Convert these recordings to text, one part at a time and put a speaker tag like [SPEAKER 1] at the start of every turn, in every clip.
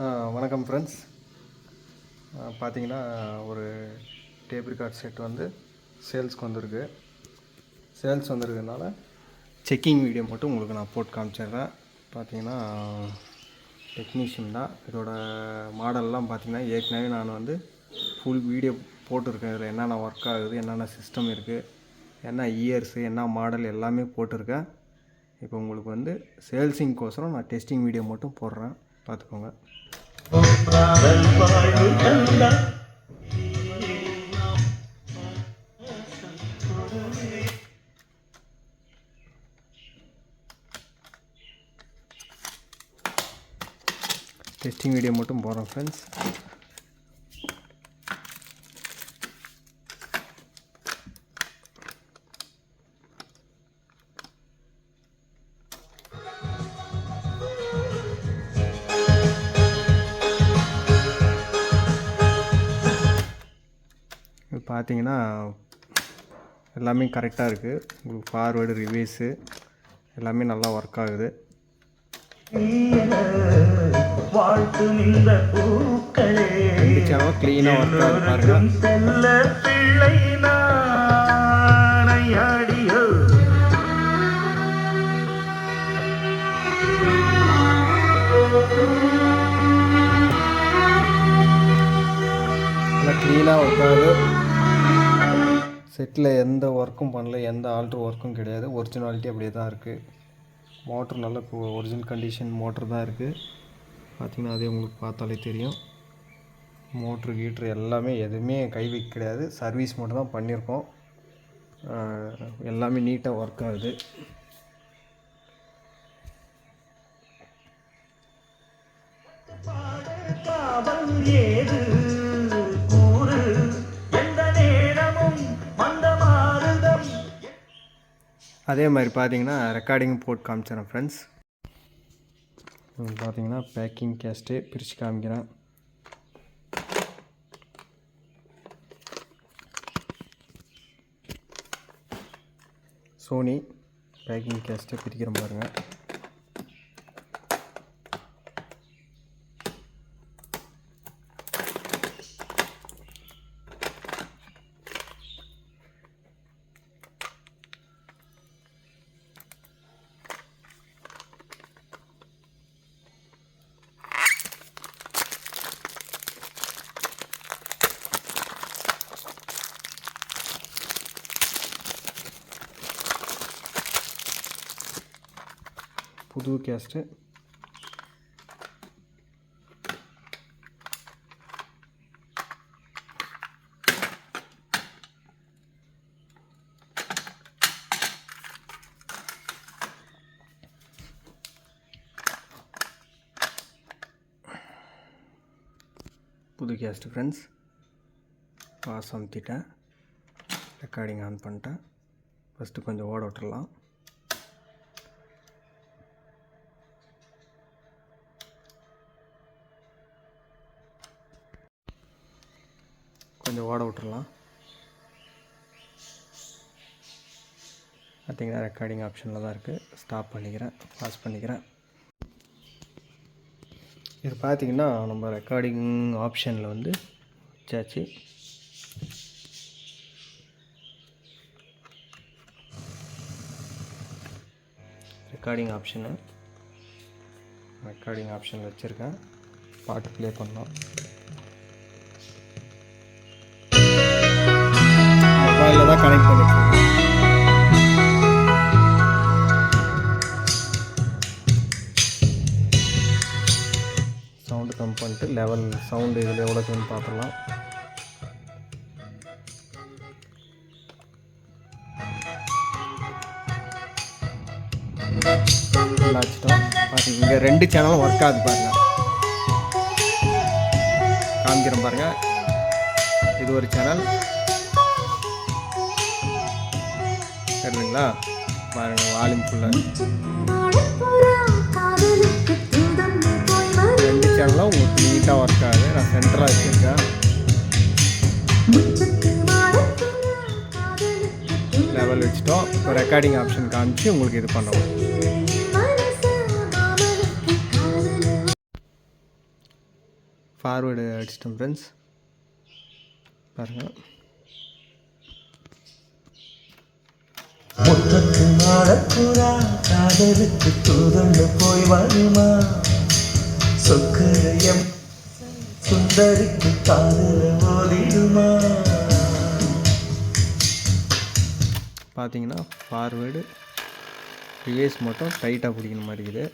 [SPEAKER 1] வணக்கம் ஃப்ரெண்ட்ஸ் பார்த்தீங்கன்னா ஒரு டேப் ரிகார்ட் செட் வந்து சேல்ஸ்க்கு வந்திருக்கு. சேல்ஸ் வந்திருக்கிறதுனால செக்கிங் வீடியோ மட்டும் உங்களுக்கு நான் போட்டு காமிச்சிடுறேன். பார்த்தீங்கன்னா டெக்னீஷியன் தான். இதோட மாடல்லாம் பார்த்திங்கன்னா ஏற்கனவே நான் வந்து ஃபுல் வீடியோ போட்டிருக்கேன். இதில் என்னென்ன ஒர்க் ஆகுது என்னென்ன சிஸ்டம் இருக்குது என்ன இயர்ஸு என்ன மாடல் எல்லாமே போட்டிருக்கேன். இப்போ உங்களுக்கு வந்து சேல்ஸிங்கோசரம் நான் டெஸ்டிங் வீடியோ மட்டும் போடுறேன். பார்த்துக்கோங்க. டெஸ்டிங் வீடியோ மட்டும் போகிறோம் ஃப்ரெண்ட்ஸ் பார்த்தீங்கன்னா எல்லாமே கரெக்டாக இருக்குது உங்களுக்கு ஃபார்வேர்டு ரிவேஸு எல்லாமே நல்லா ஒர்க் ஆகுது. க்ளீனாக ஒர்க் ஆகுது பாருங்கள் செட்டில் எந்த ஒர்க்கும் பண்ணல எந்த ஆல்ட்ரு ஒர்க்கும் கிடையாது. ஒரிஜினாலிட்டி அப்படியே தான் இருக்குது மோட்ரு நல்ல ஒரிஜினல் கண்டிஷன் மோட்ரு தான் இருக்குது பார்த்திங்கன்னா அதே உங்களுக்கு பார்த்தாலே தெரியும். மோட்ரு கீட்ரு எல்லாமே எதுவுமே கை வைக்க கிடையாது. சர்வீஸ் மட்டும் தான் பண்ணியிருக்கோம். எல்லாமே நீட்டாக ஒர்க் ஆகுது.
[SPEAKER 2] ஏது?
[SPEAKER 1] அதே மாதிரி பார்த்தீங்கன்னா ரெக்கார்டிங் போட்டு காமிச்சிடறேன் ஃப்ரெண்ட்ஸ் பார்த்தீங்கன்னா பேக்கிங் கேஸ்ட்டு பிரித்து காமிக்கிறேன். சோனி பேக்கிங் கேஸ்ட்டு பிரிக்கிறேன் பாருங்கள் புது கேஸ்ட்டு. புது கேஸ்ட்டு ஃப்ரெண்ட்ஸ் பாஸ் அமுத்திட்டேன் ரெக்கார்டிங் ஆன் பண்ணிட்டேன். ஃபஸ்ட்டு கொஞ்சம் ஓட விட்டுடலாம் கொஞ்சம் ஓட விட்டுறலாம். பார்த்திங்கன்னா ரெக்கார்டிங் ஆப்ஷனில் தான் இருக்குது ஸ்டாப் பண்ணிக்கிறேன். பாஸ் பண்ணிக்கிறேன். இது பார்த்தீங்கன்னா நம்ம ரெக்கார்டிங் ஆப்ஷனில் வந்து வச்சாச்சு. ரெக்கார்டிங் ஆப்ஷனு ரெக்கார்டிங் ஆப்ஷனில் வச்சுருக்கேன். பாட்டு ப்ளே பண்ணோம் கனெக்ட் பண்ணி சவுண்டு கம் பண்ணிட்டு லெவல் சவுண்டு இதில் எவ்வளோ இருக்குன்னு பார்த்துடலாம். வச்சுட்டோம் பாருங்க இங்கே ரெண்டு சேனலும் ஒர்க் ஆகுது பாருங்க. காமிக்கிறேன் பாருங்க. இது ஒரு சேனல் சரிங்களா? பாருங்க வால்யூம் ஃபுல்லாக ரெண்டு சேனலும் உங்களுக்கு நீட்டாக ஒர்க் ஆகுது. நான் சென்டராக வச்சுருக்கேன். லெவல் வச்சுட்டோம். இப்போ ரெக்கார்டிங் ஆப்ஷன் காமிச்சு உங்களுக்கு இது பண்ணுவோம் ஃபார்வேர்டு அடிச்சிட்டோம் ஃப்ரெண்ட்ஸ் பாருங்கள்
[SPEAKER 2] வாழக்கூடா காதலுக்கு தூதண்டு போய் வாழுமா? சொக்கரையம் சுந்தரிக்கு காதல ஓதிடுமா
[SPEAKER 1] பார்த்தீங்கன்னா ஃபார்வேர்டு ரிவேஸ் மட்டும் டைட்டாக பிடிக்கிற மாதிரி இருக்குது.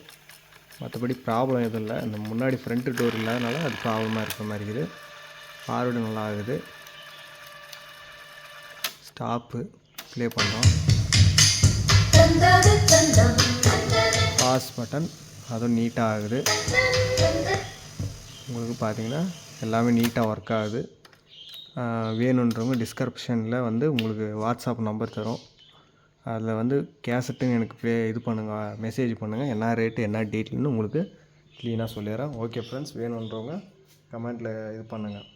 [SPEAKER 1] மற்றபடி ப்ராப்ளம் எதுவும் இல்லை. இந்த முன்னாடி ஃப்ரண்ட்டு டோர் இல்லாதனால அது ப்ராப்ளமாக இருக்கிற மாதிரி இருக்குது. ஃபார்வேர்டு நல்லா ஆகுது ஸ்டாப்பு ப்ளே பண்ணுறோம் பாஸ் பட்டன் அதுவும் நீட்டாக ஆகுது. உங்களுக்கு பார்த்தீங்கன்னா எல்லாமே நீட்டாக ஒர்க் ஆகுது. வேணுன்றவங்க டிஸ்கிரிப்ஷனில் வந்து உங்களுக்கு வாட்ஸ்அப் நம்பர் தரும். அதில் வந்து கேசட்டுன்னு எனக்கு ப்ளே இது பண்ணுங்கள் மெசேஜ் பண்ணுங்கள் என்ன ரேட்டு என்ன டீட்டெயில்னு உங்களுக்கு க்ளீனாக சொல்லிடுறேன். ஓகே ஃப்ரெண்ட்ஸ் வேணுன்றவங்க கமெண்ட்டில் இது பண்ணுங்கள்